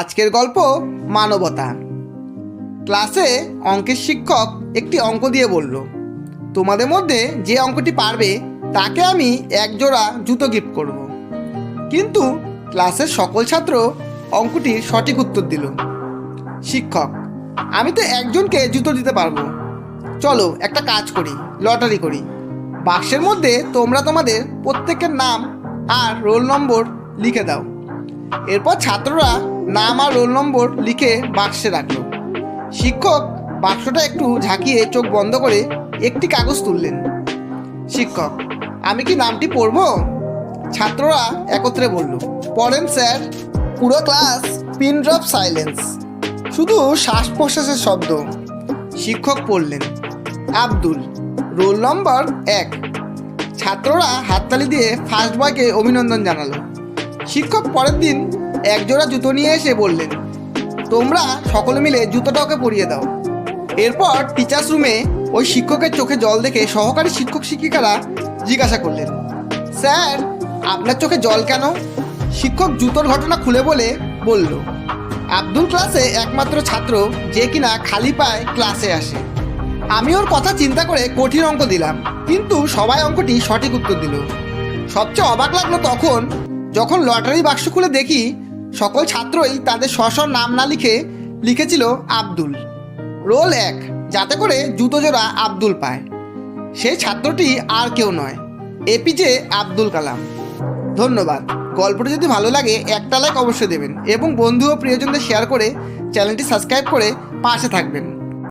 আজকের গল্প মানবতা। ক্লাসে অঙ্কের শিক্ষক একটি অঙ্ক দিয়ে বলল, তোমাদের মধ্যে যে অঙ্কটি পারবে, তাকে আমি এক জোড়া জুতো গিফট করব। কিন্তু ক্লাসের সকল ছাত্র অঙ্কটির সঠিক উত্তর দিল, শিক্ষক, আমি তো একজনকে জুতো দিতে পারব। চলো একটা কাজ করি, লটারি করি। বাক্সের মধ্যে তোমরা তোমাদের প্রত্যেকের নাম আর রোল নম্বর লিখে দাও। এরপর ছাত্ররা নাম আর রোল নম্বর লিখে বাক্সে রাখল। শিক্ষক বাক্সটা একটু ঝাঁকিয়ে চোখ বন্ধ করে একটি কাগজ তুললেন। শিক্ষক, আমি কি নামটি পড়ব? ছাত্ররা একত্রে বলল, পড়েন স্যার, পুরো ক্লাস পিন ড্রপ সাইলেন্স। শুধু শ্বাস প্রশ্বাসের শব্দ। শিক্ষক পড়লেন, আব্দুল, রোল নম্বর এক। ছাত্ররা হাততালি দিয়ে ফার্স্ট বয়কে অভিনন্দন জানালো। শিক্ষক পরের দিন একজোড়া জুতো নিয়ে এসে বললেন, তোমরা সকলে মিলে জুতোটা ওকে পরিয়ে দাও। এরপর টিচার্স রুমে ওই শিক্ষকের চোখে জল দেখে সহকারী শিক্ষক শিক্ষিকারা জিজ্ঞাসা করলেন, স্যার, আপনার চোখে জল কেন? শিক্ষক জুতোর ঘটনা খুলে বলে বলল, আব্দুল ক্লাসে একমাত্র ছাত্র যে কিনা খালি পায় ক্লাসে আসে। আমি ওর কথা চিন্তা করে কঠিন অঙ্ক দিলাম, কিন্তু সবাই অঙ্কটি সঠিক উত্তর দিল। সবচেয়ে অবাক লাগল তখন যখন লটারি বাক্স খুলে দেখি সকল ছাত্রই তাদের স্ব নাম না লিখে লিখেছিল আব্দুল। রোল এক, যাতে করে জুতো জোড়া আব্দুল পায়। সেই ছাত্রটি আর কেউ নয় এপিজে আব্দুল কালাম। ধন্যবাদ। গল্পটি যদি ভালো লাগে, একটা লাইক অবশ্যই দেবেন এবং বন্ধু ও প্রিয়জনদের শেয়ার করে চ্যানেলটি সাবস্ক্রাইব করে পাশে থাকবেন।